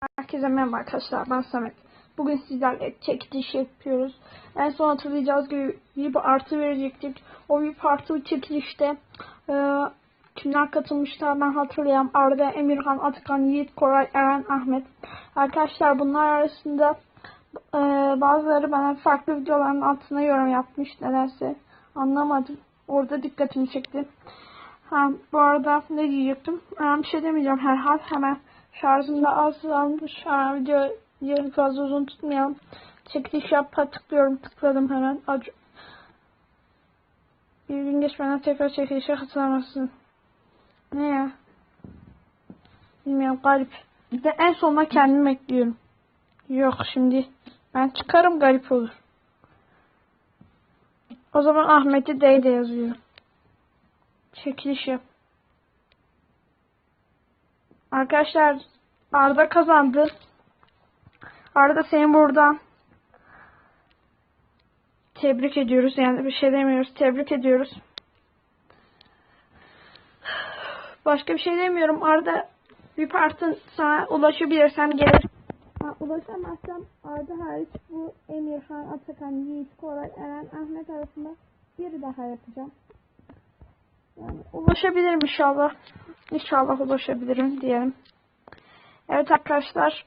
Herkese merhaba arkadaşlar ben Samet. Bugün sizlerle çekiliş yapıyoruz. En son hatırlayacağız gibi VIP artı verecektik. O VIP artı çekilişte e, kimler katılmışlar ben hatırlayayım. Arda, Emirhan, Atakan, Yiğit, Koray, Eren, Ahmet. Arkadaşlar bunlar arasında e, bazıları bana farklı videoların altına yorum yapmış nedense. Anlamadım. Orada dikkatimi çekti. Ha, bu arada ne diyecektim? Ee, bir şey demeyeceğim herhal. Hemen şarjım da azalmış. Ha, video yarın fazla uzun tutmayalım. Çekiliş yapma tıklıyorum. Tıkladım hemen. Ac bir gün geçmeden tekrar çekilişe katılamazsın. Ne ya? Bilmiyorum garip. Bir en sonuna kendim ekliyorum. Yok şimdi ben çıkarım garip olur. O zaman Ahmet'i D de yazıyorum. Çekiliş yap. Arkadaşlar Arda kazandı. Arda seni buradan tebrik ediyoruz. Yani bir şey demiyoruz. Tebrik ediyoruz. Başka bir şey demiyorum. Arda bir partın sana ulaşabilirsem gelir. Ha, ulaşamazsam Arda hariç bu Emirhan, Atakan, Yiğit, Koray, Eren, Ahmet arasında bir daha yapacağım. Yani ulaşabilirim inşallah. İnşallah ulaşabilirim diyelim. Evet arkadaşlar.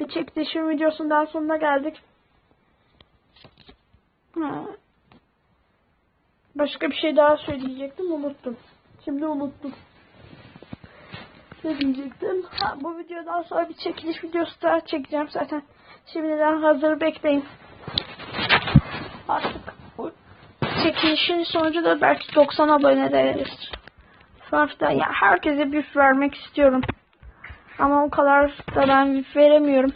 Bir çekilişim videosundan sonuna geldik. Başka bir şey daha söyleyecektim unuttum. Şimdi unuttum. Ne diyecektim? Ha, bu videodan sonra bir çekiliş videosu daha çekeceğim zaten. Şimdiden hazır bekleyin. Artık çekilişin sonucu da belki 90 abone deriz. Sonuçta ya herkese büyük vermek istiyorum. Ama o kadar da ben büyük veremiyorum.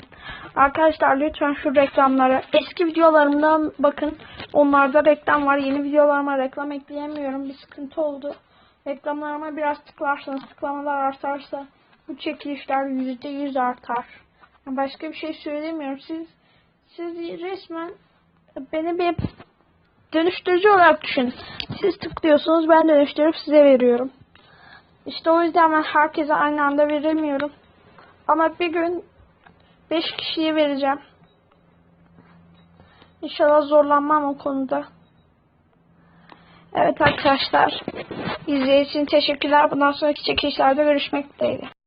Arkadaşlar lütfen şu reklamlara eski videolarımdan bakın. Onlarda reklam var. Yeni videolarıma reklam ekleyemiyorum. Bir sıkıntı oldu. Reklamlarıma biraz tıklarsanız tıklamalar artarsa bu çekilişler %100 artar. Başka bir şey söylemiyorum. Siz siz resmen beni bir dönüştürücü olarak düşünün. Siz tıklıyorsunuz ben dönüştürüp size veriyorum. İşte o yüzden ben herkese aynı anda veremiyorum. Ama bir gün 5 kişiye vereceğim. İnşallah zorlanmam o konuda. Evet arkadaşlar. İzlediğiniz için teşekkürler. Bundan sonraki çekilişlerde görüşmek dileğiyle.